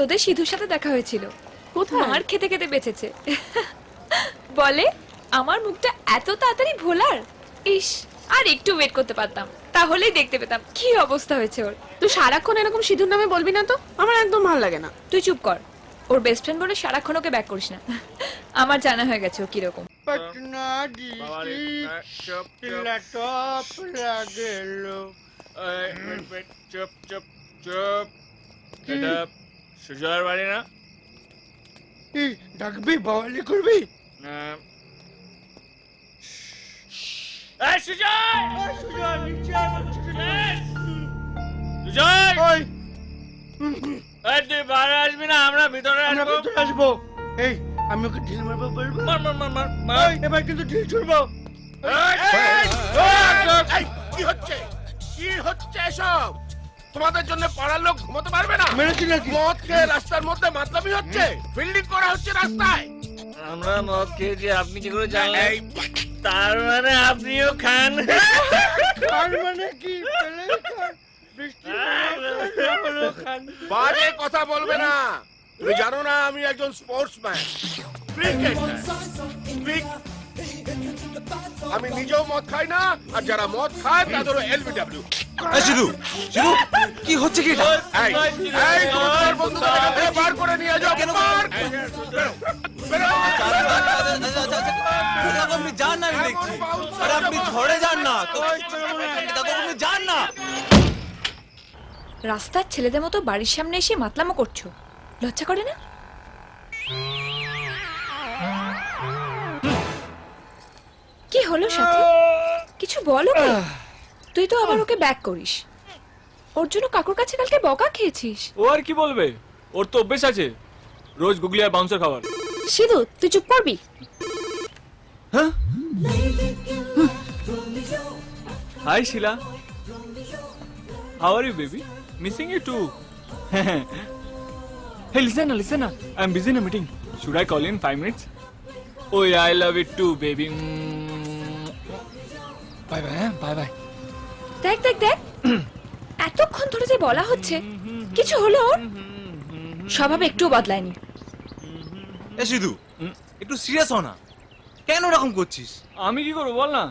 তোদের সিধুর সাথে দেখা হয়েছিল। কোথায়? মার খেতে খেতে বেঁচেছে। বলে আমার মুখটা এত তাড়াতাড়ি ভোলার? ইস আর একটু ওয়েট করতে পারতাম। তাহলেই দেখতে পেতাম। কি অবস্থা হয়েছে ওর? তুই সারাক্ষণ এরকম সিধুর নামে বলবি না তো? আমার একদম ভালো লাগে না। তুই চুপ কর। ওর বেস্ট ফ্রেন্ড বলে সারাক্ষণ ওকে ব্যাক করিস না। আমার জানা হয়ে গেছে ও কীরকম। পটনা সুজয়ের বাড়ি না? এই ডাকবি বাওয়ালি করবি? না। এই সুজয়! সুজয় নিচে আয় সুজয়। সুজয়! ওই এই তুই বাইরে আসবি না আমরা ভিতরে আসব। ভিতরে আসব। এই আমি ওকে ঢিল মারবো বলব মার মার মার মার মার। এবার কিন্তু ঢিল ছুড়বো। এই, এই, এই, এই, কি হচ্ছে? কি হচ্ছে এসব? তোমাদের জন্য পাড়ার লোক ঘুমোতে পারবে না। মেরেছি নাকি? মদ খেয়ে রাস্তার মধ্যে মাতলামি হচ্ছে। ফিল্ডিং করা হচ্ছে রাস্তায়। আমরা মদ খেয়েছি আপনি কি করে জানলেন তার মানে আপনিও খান। খান মানে কি? বাজে কথা বলবে না। তুমি জানো না আমি একজন স্পোর্টসম্যান আমি নিজেও মদ খাই না আর যারা মদ খায় তাদেরও এলবিডব্লিউ এই সিধু সিধু কি হচ্ছে কি এটা এই এই তোমার বন্ধুদের এখান বার করে নিয়ে যাও বার বেরো, বেরো। কাকু আপনি যান না আমি দেখছি আরে আপনি ঝড়ে যান না তো- আপনি যান না রাস্তার ছেলেদের মতো বাড়ির সামনে এসে মাতলামো করছ লজ্জা করে না কি হলো সাথে কিছু বলো কি তুই তো আবার ওকে ব্যাক করিস। ওর জন্য কাকুর কাছে কালকে বকা খেয়েছিস। ও আর কি বলবে? ওর তো অভ্যেস আছে। রোজ গুগলি আর বাউন্সার খাবার সিধু তুই চুপ করবি? হ্যাঁ? Hi Sheela. How are you baby missing you too hey listen না লিসেন না I am busy in a meeting should I call in five minutes ওই I love it too baby bye bye bye bye দেখ দেখ দেখ। এতক্ষণ ধরে যে বলা হচ্ছে কিছু হলো ওর? স্বভাব একটু বদলায়নি। এ সিধু একটু সিরিয়াস হ না। কেন এরকম করছিস? আমি কি করব বল না?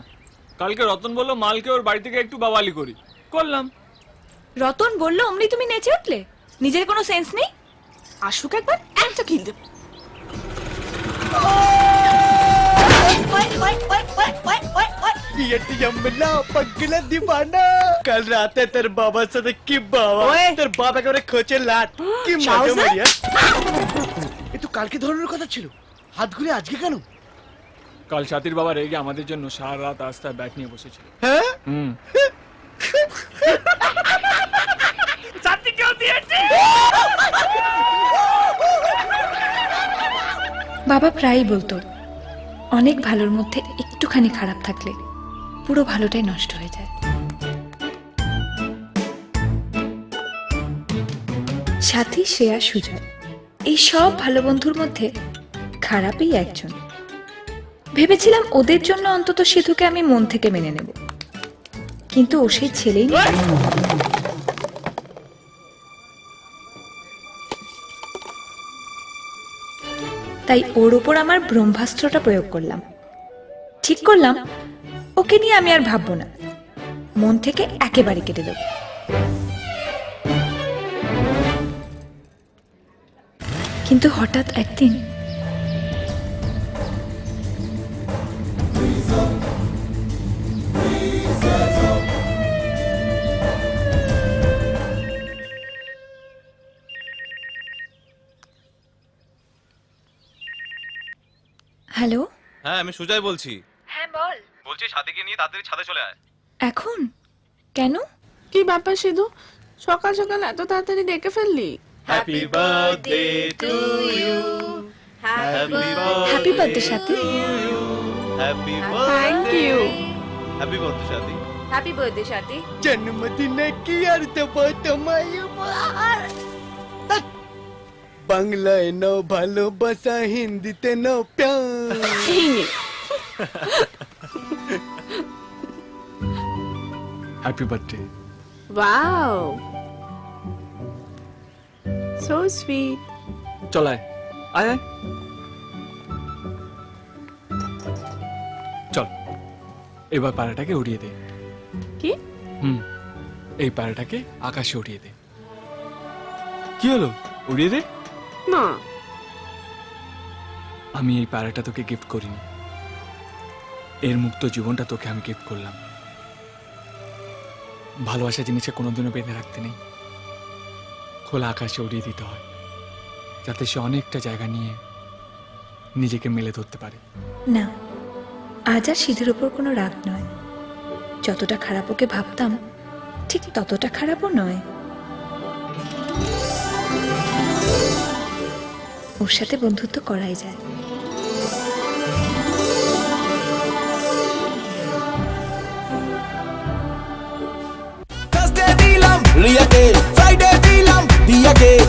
কালকে রতন বলল মালকে ওর বাড়ি থেকে একটু বাবালি করি। করলাম। রতন বলল অমনি তুমি নেচে উঠলে? নিজের কোনো সেন্স নেই? আসুক একবার একটা কিল দেব কাল রাতে তোর বাবার সাথে কি বাবা ওয়ে। তোর বাবা একেবারে খোঁচে লাট কি মজা মারিয়া এ তো কালকে ধরনের কথা ছিল হাতগুলি আজকে কেন কাল সাথীর বাবা রেগে আমাদের জন্য সারা রাত রাস্তায় ব্যাগ নিয়ে বসেছিল হ্যাঁ হুম বাবা প্রায়ই বলতো অনেক ভালোর মধ্যে একটুখানি খারাপ থাকলে পুরো ভালোটাই নষ্ট হয়ে যায়। সাথী, শ্রেয়া, সুজয়, এই সব ভালো বন্ধুর মধ্যে খারাপই একজন। ভেবেছিলাম ওদের জন্য অন্তত সিধুকে আমি মন থেকে মেনে নেব। কিন্তু ও সেই ছেলেই তাই ওর ওপর আমার ব্রহ্মাস্ত্রটা প্রয়োগ করলাম। ঠিক করলাম, ওকে নিয়ে আমি আর ভাববো না। মন থেকে একেবারে কেটে দেব। কিন্তু হঠাৎ একদিন হ্যালো? হ্যাঁ আমি সুজয় বলছি। হ্যাঁ বল। বলছি সাথীকে নিয়ে তাড়াতাড়ি ছাদে চলে আয়। এখন? কেন? কি ব্যাপার সিধু? সকাল সকাল এত তাড়াতাড়ি ডেকে ফেললি? Happy birthday to you happy happy birthday Sathi happy thank you happy birthday Sathi happy birthday Sathi জন্মদিনে কি আর দেব তোমায় বাংলায় নাও ভালোবাসা হিন্দিতে নাও প্যার happy birthday wow so sweet চল আয় আয় আয় চল এবার পাড়াটাকে উড়িয়ে দে কি হুম এই পাড়াটাকে আকাশে উড়িয়ে দে কি হলো উড়িয়ে দে না আমি এই পাড়াটা তোকে গিফট করিনি। এর মুক্ত জীবনটা তোকে আমি গিফট করলাম। ভালোবাসা জিনিসকে কোনোদিনও বেঁধে রাখতে নেই। খোলা আকাশে উড়িয়ে দিতে হয়, যাতে সে অনেকটা জায়গা নিয়ে নিজেকে মেলে ধরতে পারে। না, আজ আর সিধুর ওপর কোনো রাগ নয়। যতটা খারাপ ওকে ভাবতাম, ঠিক ততটা খারাপও নয়। ওর সাথে বন্ধুত্ব করাই যায়। lamb, Friday the lamb, the.